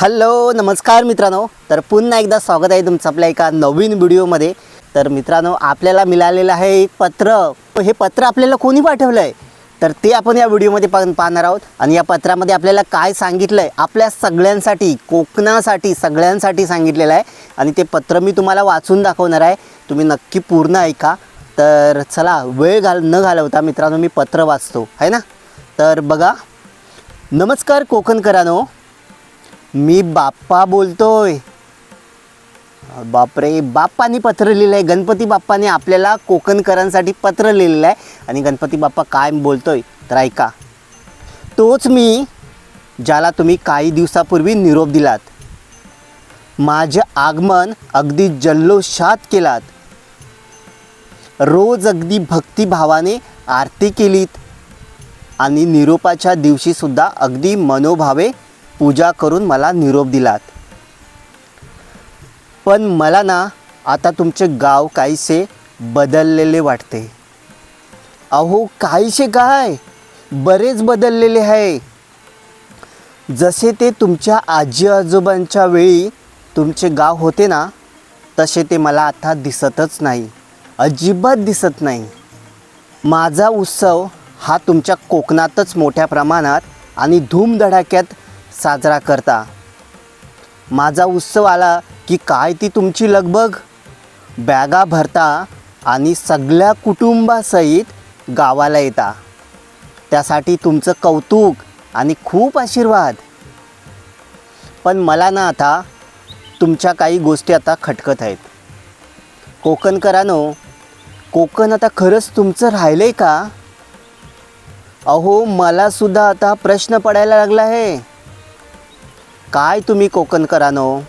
Hello नमस्कार मित्रांनो. तर पुन्हा एकदा स्वागत आहे तुमचं आपल्या एका नवीन व्हिडिओमध्ये. तर मित्रांनो आपल्याला मिळालेलं आहे एक पत्र. हे पत्र आपल्याला कोणी पाठवलं आहे तर ते आपण या व्हिडिओमध्ये पण पाहणार आहोत. आणि या पत्रामध्ये आपल्याला काय सांगितलं आहे आपल्या सगळ्यांसाठी कोकणासाठी सगळ्यांसाठी सांगितलेलं आहे. आणि ते पत्र मी तुम्हाला वाचून दाखवणार आहे. तुम्ही नक्की पूर्ण ऐका. तर चला वेळ घाल न घालवता मित्रांनो मी पत्र वाचतो. आहे ना? तर बघा. नमस्कार कोकणकरांनो. मी बाप्पा बोलतोय. बापरे बाप्पानी पत्र लिहिलं आहे गणपती बाप्पाने आपल्याला कोकणकरांसाठी पत्र लिहिलेलं आहे आणि गणपती बाप्पा काय बोलतोय तर ऐका. तोच मी ज्याला तुम्ही काही दिवसापूर्वी निरोप दिलात. माझे आगमन अगदी जल्लोषात केलात. रोज अगदी भक्तिभावाने आरती केलीत. आणि निरोपाच्या दिवशीसुद्धा अगदी मनोभावे पूजा करून मला निरोप दिलात. पण मला ना आता तुमचे गाव काहीसे बदललेले वाटते. अहो काहीसे काय? बरेच बदललेले आहे. जसे ते तुमच्या आजी आजोबांच्या वेळी तुमचे गाव होते ना तसे ते मला आता दिसतच नाही. अजिबात दिसत नाही. माझा उत्सव हा तुमच्या कोकणातच मोठ्या प्रमाणात आणि धूमधडाक्यात साजरा करता. माझा उत्सव आला की काय ती तुमची लगबग? बॅगा भरता आणि सगळ्या कुटुंबासहित गावाला येता. त्यासाठी तुमचं कौतुक आणि खूप आशीर्वाद. पण मला ना आता तुमच्या काही गोष्टी आता खटकत आहेत. कोकणकरानो कोकण आता खरंच तुमचं राहिलं आहे का? अहो मलासुद्धा आता प्रश्न पडायला लागला आहे. काय तुम्ही कोकणकरानो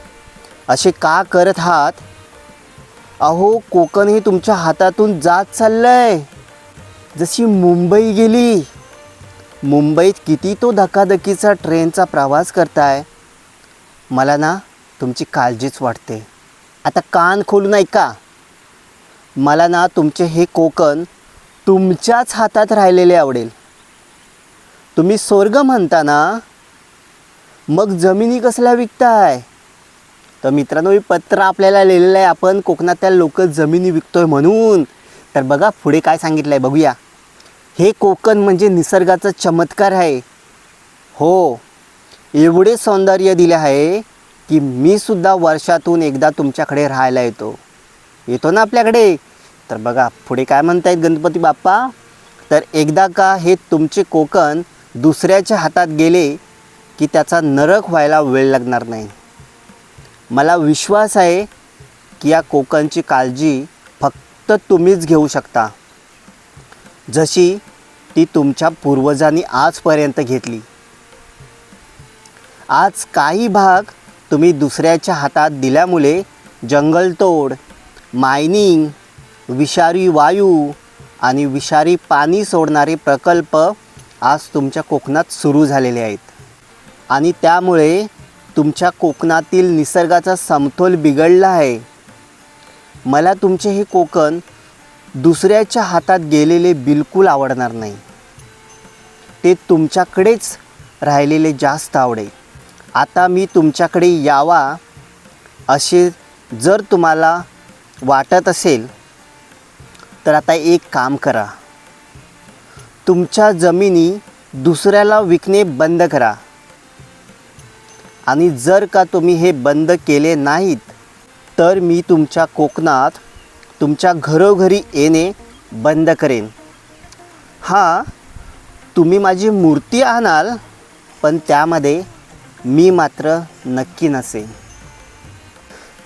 असे का करत आहात? अहो कोकण हे तुमच्या हातातून जात चाललं आहे जशी मुंबई गेली. मुंबईत किती तो धकाधकीचा ट्रेनचा प्रवास करताय? मला ना तुमची काळजीच वाटते. आता कान खोलून ऐका. मला ना तुमचे हे कोकण तुमच्याच हातात राहिलेले आवडेल. तुम्ही स्वर्ग म्हणता ना? मग जमिनी कसल्या विकताय? तर मित्रांनो हे पत्र आपल्याला लिहिलेलं आहे. आपण कोकणातल्या लोक जमिनी विकतोय म्हणून. तर बघा पुढे काय सांगितलं आहे बघूया. हे कोकण म्हणजे निसर्गाचा चमत्कार आहे. हो एवढे सौंदर्य दिले आहे की मी सुद्धा वर्षातून एकदा तुमच्याकडे राहायला येतो. येतो ना आपल्याकडे? तर बघा पुढे काय म्हणतायत गणपती बाप्पा? तर एकदा का हे तुमचे कोकण दुसऱ्याच्या हातात गेले की त्याचा नरक व्हायला वेळ लागणार नाही. मला विश्वास आहे की या कोकणची काळजी फक्त तुम्हीच घेऊ शकता. जशी ती तुमच्या पूर्वजांनी आजपर्यंत घेतली. आज काही भाग तुम्ही दुसऱ्याच्या हातात दिल्यामुळे जंगलतोड मायनिंग विषारी वायू आणि विषारी पाणी सोडणारे प्रकल्प आज तुमच्या कोकणात सुरू झालेले आहेत. आणि त्यामुळे तुमच्या कोकणातील निसर्गाचा समतोल बिघडला आहे. मला तुमचे हे कोकण दुसऱ्याच्या हातात गेलेले बिलकुल आवडणार नाही. ते तुमच्याकडेच राहिलेले जास्त आवडेल. आता मी तुमच्याकडे यावा असे जर तुम्हाला वाटत असेल तर आता एक काम करा. तुमच्या जमिनी दुसऱ्याला विकणे बंद करा. आणि जर का तुम्ही हे बंद केले नाहीत तर मी तुमच्या कोकणात तुमच्या घरोघरी येणे बंद करेन. हां तुम्ही माझी मूर्ती आणाल पण त्यामध्ये मी मात्र नक्की नसेन.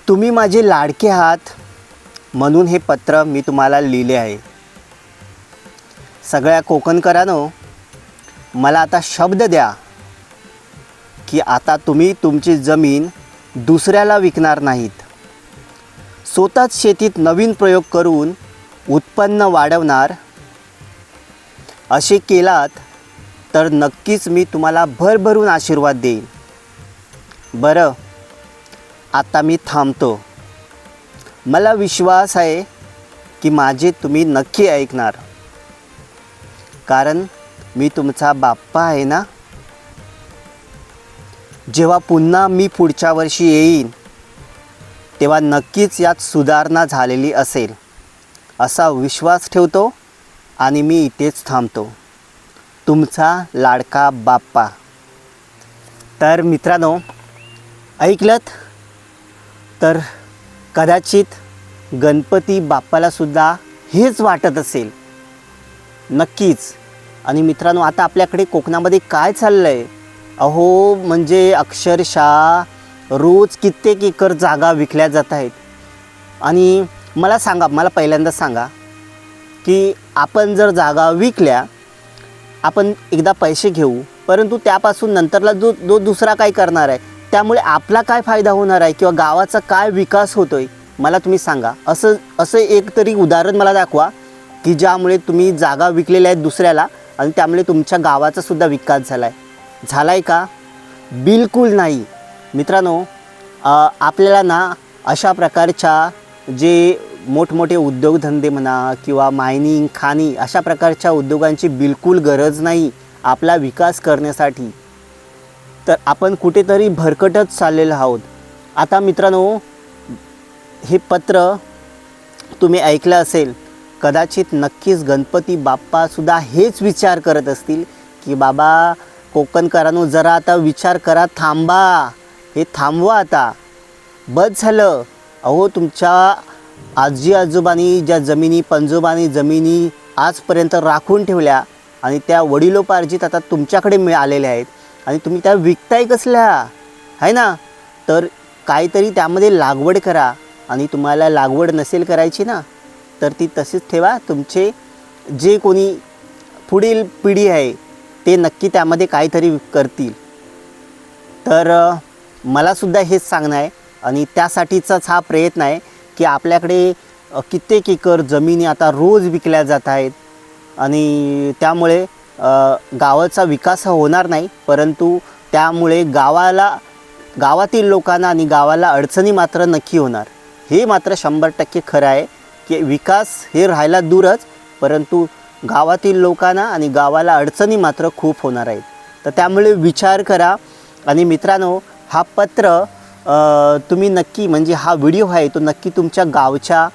तुम्ही माझे लाडके आहात म्हणून हे पत्र मी तुम्हाला लिहिले आहे. सगळ्या कोकणकरांनो मला आता शब्द द्या. की आता तुम्ही तुमची जमीन दुसऱ्याला विकणार नाहीत. स्वतःच शेतीत नवीन प्रयोग करून उत्पन्न वाढवणार असे केलात तर नक्कीच मी तुम्हाला भरभरून आशीर्वाद देईन. बरं आता मी थांबतो. मला विश्वास आहे की माझे तुम्ही नक्की ऐकणार. कारण मी तुमचा बाप्पा आहे ना? जेव्हा पुन्हा मी पुढच्या वर्षी येईन तेव्हा नक्कीच यात सुधारणा झालेली असेल असा विश्वास ठेवतो आणि मी इथेच थांबतो. तुमचा लाडका बाप्पा. तर मित्रांनो ऐकलत? तर कदाचित गणपती बाप्पालासुद्धा हेच वाटत असेल. नक्कीच. आणि मित्रांनो आता आपल्याकडे कोकणामध्ये काय चाललं आहे अहो म्हणजे अक्षरशः रोज कित्येक एकर जागा विकल्या जात आहेत. आणि मला सांगा मला पहिल्यांदा सांगा की आपण जर जागा विकल्या आपण एकदा पैसे घेऊ परंतु त्यापासून नंतरला जो जो दुसरा काय करणार आहे त्यामुळे आपला काय फायदा होणार आहे किंवा गावाचा काय विकास होतो आहे मला तुम्ही सांगा. असं असं एक तरी उदाहरण मला दाखवा की ज्यामुळे तुम्ही जागा विकलेल्या आहेत दुसऱ्याला आणि त्यामुळे तुमच्या गावाचा सुद्धा विकास झाला आहे झाला आहे का? बिलकुल नाही. मित्रांनो आपल्याला ना अशा प्रकारच्या जे मोठमोठे उद्योगधंदे म्हणा किंवा मायनिंग खाणी अशा प्रकारच्या उद्योगांची बिलकुल गरज नाही आपला विकास करण्यासाठी. तर आपण कुठेतरी भरकटच चाललेलो आहोत. आता मित्रांनो हे पत्र तुम्ही ऐकलं असेल कदाचित नक्कीच गणपती बाप्पासुद्धा हेच विचार करत असतील की बाबा कोकणकरांनो जरा आता विचार करा थांबा. हे थांबवा आता. बस झालं. अहो तुमच्या आजी आजोबांनी ज्या जमिनी पंजोबांनी जमिनी आजपर्यंत राखून ठेवल्या आणि त्या वडिलोपार्जित आता तुमच्याकडे मिळालेल्या आहेत आणि तुम्ही त्या विकताय कसल्या? आहे ना? तर काहीतरी त्यामध्ये लागवड करा आणि तुम्हाला लागवड नसेल करायची ना तर ती तशीच ठेवा. तुमचे जे कोणी पुढील पिढी आहे ते नक्की त्यामध्ये काहीतरी करतील. तर मलासुद्धा हेच सांगणं आहे आणि त्यासाठीचाच हा प्रयत्न आहे की आपल्याकडे कित्येक एकर जमिनी आता रोज विकल्या जात आहेत आणि त्यामुळे गावाचा विकास हा होणार नाही परंतु त्यामुळे गावाला गावातील लोकांना आणि गावाला अडचणी मात्र नक्की होणार. हे मात्र शंभर टक्के खरं आहे की विकास हे राहायला दूरच परंतु गावातील लोकांना आणि गावाला अडचणी मात्र खूप होणार आहेत. तर त्यामुळे विचार करा. आणि मित्रांनो हा पत्र तुम्ही नक्की म्हणजे हा व्हिडिओ आहे तो नक्की तुमच्या गावच्या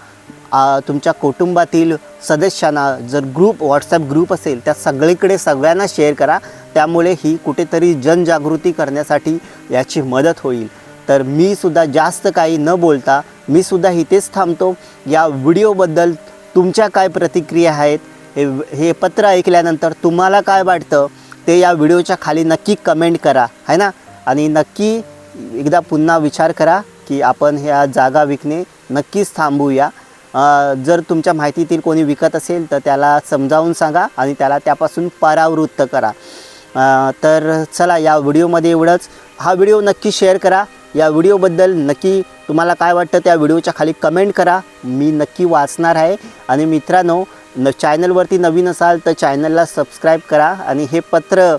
तुमच्या कुटुंबातील सदस्यांना जर ग्रुप व्हॉट्सॲप ग्रुप असेल त्या सगळीकडे सगळ्यांना शेअर करा. त्यामुळे ही कुठेतरी जनजागृती करण्यासाठी याची मदत होईल. तर मी सुद्धा जास्त काही न बोलता मी सुद्धा इथेच थांबतो. या व्हिडिओबद्दल तुमच्या काय प्रतिक्रिया आहेत? हे हे पत्र ऐकल्यानंतर तुम्हाला काय वाटतं? ते या व्हिडिओच्या खाली नक्की कमेंट करा है ना? आणि नक्की एकदा पुन्हा विचार करा की आपण ह्या जागा विकणे नक्कीच थांबूया. जर तुमच्या माहितीतील कोणी विकत असेल तर त्याला समजावून सांगा आणि त्याला त्यापासून परावृत्त करा. तर चला या व्हिडिओमध्ये एवढंच. हा व्हिडिओ नक्की शेअर करा. या व्हिडिओबद्दल नक्की तुम्हाला काय वाटतं त्या व्हिडिओच्या खाली कमेंट करा. मी नक्की वाचणार आहे. आणि मित्रांनो न चॅनलवरती नवीन असाल तर चॅनलला सबस्क्राईब करा. आणि हे पत्र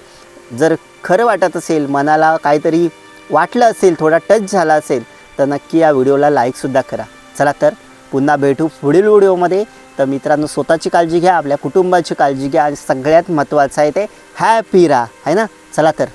जर खरं वाटत असेल मनाला काहीतरी वाटलं असेल थोडा टच झाला असेल तर नक्की या व्हिडिओला लाईकसुद्धा करा. चला तर पुन्हा भेटू पुढील व्हिडिओमध्ये. तर मित्रांनो स्वतःची काळजी घ्या आपल्या कुटुंबाची काळजी घ्या. आणि सगळ्यात महत्त्वाचं आहे ते हॅपी राहा. है ना? चला तर.